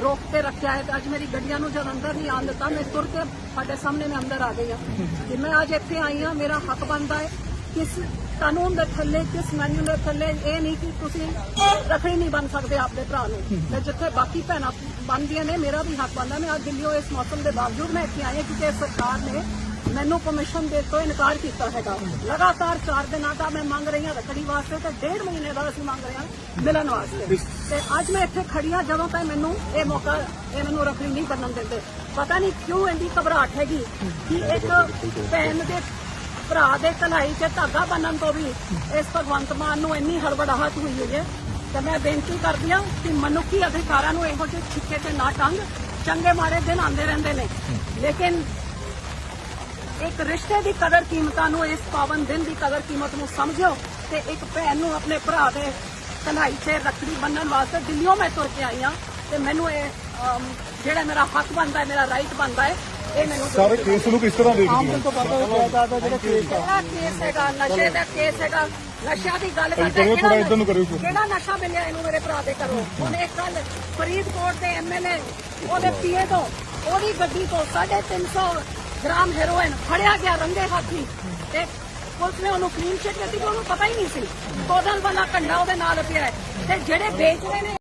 ਰੋਕ ਕੇ ਰੱਖਿਆ ਹੈ ਤੇ ਅੱਜ ਮੇਰੀ ਗੱਡੀਆਂ ਨੂੰ ਜਦ ਅੰਦਰ ਨਹੀਂ ਆਉਣ ਦਿੱਤਾ, ਮੈਂ ਤੁਰ ਕੇ ਸਾਡੇ ਸਾਹਮਣੇ ਮੈਂ ਅੰਦਰ ਆ ਗਈ ਹਾਂ। ਕਿ ਮੈਂ ਅੱਜ ਇੱਥੇ ਆਈ ਹਾਂ, ਮੇਰਾ ਹੱਕ ਬਣਦਾ ਹੈ ਕਿਸ ਕਾਨੂੰਨ ਦੇ ਥੱਲੇ ਕਿਸ ਮੈਨੂ ਦੇ ਥੱਲੇ ਇਹ ਨਹੀਂ ਕਿ ਤੁਸੀਂ ਰੱਖੜੀ ਨਹੀਂ ਬਣ ਸਕਦੇ ਆਪਣੇ ਭਰਾ ਨੂੰ। ਤੇ ਜਿੱਥੇ ਬਾਕੀ ਭੈਣਾਂ ਬਣਦੀਆਂ ਨੇ ਮੇਰਾ ਵੀ ਹੱਕ ਬਣਦਾ। ਮੈਂ ਅੱਜ ਦਿੱਲੀੋਂ ਇਸ ਮੌਸਮ ਦੇ ਬਾਵਜੂਦ ਮੈਂ ਇੱਥੇ ਆਈ ਹਾਂ ਕਿਉਂਕਿ ਸਰਕਾਰ ਨੇ ਮੈਨੂੰ ਕਮਿਸ਼ਨ ਦੇ ਤੋਂ ਇਨਕਾਰ ਕੀਤਾ ਹੈਗਾ। ਲਗਾਤਾਰ 4 ਦਿਨਾਂ ਦਾ ਮੈਂ ਮੰਗ ਰਹੀ ਹਾਂ ਰੱਖੜੀ ਵਾਸਤੇ ਤੇ ਡੇਢ ਮਹੀਨੇ ਦਾ ਅਸੀਂ ਮੰਗ ਰਹੇ ਹਾਂ ਮਿਲਣ ਵਾਸਤੇ। ਤੇ ਅੱਜ ਮੈਂ ਇੱਥੇ ਖੜੀ ਹਾਂ ਜਦੋਂ ਤੱਕ ਮੈਨੂੰ ਇਹ ਮੌਕਾ ਇਹ ਮੈਨੂੰ ਰੱਖੜੀ ਨਹੀਂ ਬੰਨਣ ਦਿੰਦੇ। ਪਤਾ ਨਹੀਂ ਕਿਉਂ ਇੰਨੀ ਘਬਰਾਹਟ ਹੈਗੀ ਕਿ ਇੱਕ ਭੈਣ ਦੇ ਭਰਾ ਦੇ ਕਲਾਈ 'ਚ ਧਾਗਾ ਬੰਨਣ ਤੋਂ ਵੀ ਇਸ ਭਗਵੰਤ ਮਾਨ ਨੂੰ ਇੰਨੀ ਹੜਬੜਾਹਟ ਹੋਈ ਹੋਈ ਹੈ ਤੇ ਮੈਂ ਬੇਨਤੀ ਕਰਦੀ ਹਾਂ ਕਿ ਮਨੁੱਖੀ ਅਧਿਕਾਰਾਂ ਨੂੰ ਇਹੋ ਜਿਹੇ ਛਿੱਕੇ ਤੇ ਨਾ ਟੰਗ ਚੰਗੇ ਮਾੜੇ ਦਿਨ ਆਉਂਦੇ ਰਹਿੰਦੇ ਨੇ। ਲੇਕਿਨ ਇੱਕ ਰਿਸ਼ਤੇ ਦੀ ਕਦਰ ਕੀਮਤਾਂ ਨੂੰ, ਇਸ ਪਾਵਨ ਦਿਨ ਦੀ ਕਦਰ ਕੀਮਤ ਨੂੰ ਸਮਝੋ ਤੇ ਇੱਕ ਭੈਣ ਨੂੰ ਆਪਣੇ ਭਰਾ ਦੇ ਕਲਾਈ ਚ ਰੱਖੜੀ ਬੰਨਣ ਵਾਸਤੇ ਦਿੱਲੀੋਂ ਮੈਂ ਤੁਰ ਕੇ ਆਈ ਹਾਂ ਤੇ ਮੈਨੂੰ ਇਹ ਜਿਹੜਾ ਮੇਰਾ ਹੱਕ ਬਣਦਾ ਹੈ, ਮੇਰਾ ਰਾਈਟ ਬਣਦਾ ਹੈ ਸਾਰੇ ਕੇਸ ਨੂੰ ਕਿਸ ਤਰ੍ਹਾਂ ਦੇਖਦੀ ਤੋਂ ਪਤਾ ਹੋਇਆ ਜਾਂਦਾ ਜਿਹੜਾ ਕੇਸ ਆ ਕਿਹੜਾ ਕੇਸ ਹੈਗਾ? ਨਸ਼ੇ ਦਾ ਕੇਸ ਹੈਗਾ। ਨਸ਼ਿਆਂ ਦੀ ਗੱਲ ਭਾਈ ਕਰਦੇ ਕਰੋ, ਥੋੜ੍ਹਾ ਇੱਧਰ ਨੂੰ ਕਰਿਓ। ਕਿਹੜਾ ਨਸ਼ਾ ਮਿਲਿਆ ਇਹਨੂੰ ਮੇਰੇ ਭਰਾ ਦੇ ਕਰੋ ਉਹਨੇ ਕੱਲ ਫਰੀਦਕੋਟ ਦੇ ਐਮਐਲਏ ਉਹਦੇ ਪੀਏ ਤੋਂ ਉਹਦੀ ਗੱਡੀ ਤੋਂ 350 ਗ੍ਰਾਮ ਹੈਰੋਇਨ ਫੜਿਆ ਗਿਆ ਰੰਗੇ ਹੱਥੀ। ਤੇ ਪੁਲਿਸ ਨੇ ਉਹਨੂੰ ਕਲੀਨ ਚਿੱਟ ਦਿੱਤੀ ਉਹਨੂੰ ਪਤਾ ਹੀ ਨਹੀਂ ਸੀ। ਕੋਦਲ ਵਾਲਾ ਕੰਡਾ ਉਹਦੇ ਨਾਲ ਪਿਆ ਹੈ। ਤੇ ਜਿਹੜੇ ਵੇਚ ਰਹੇ ਨੇ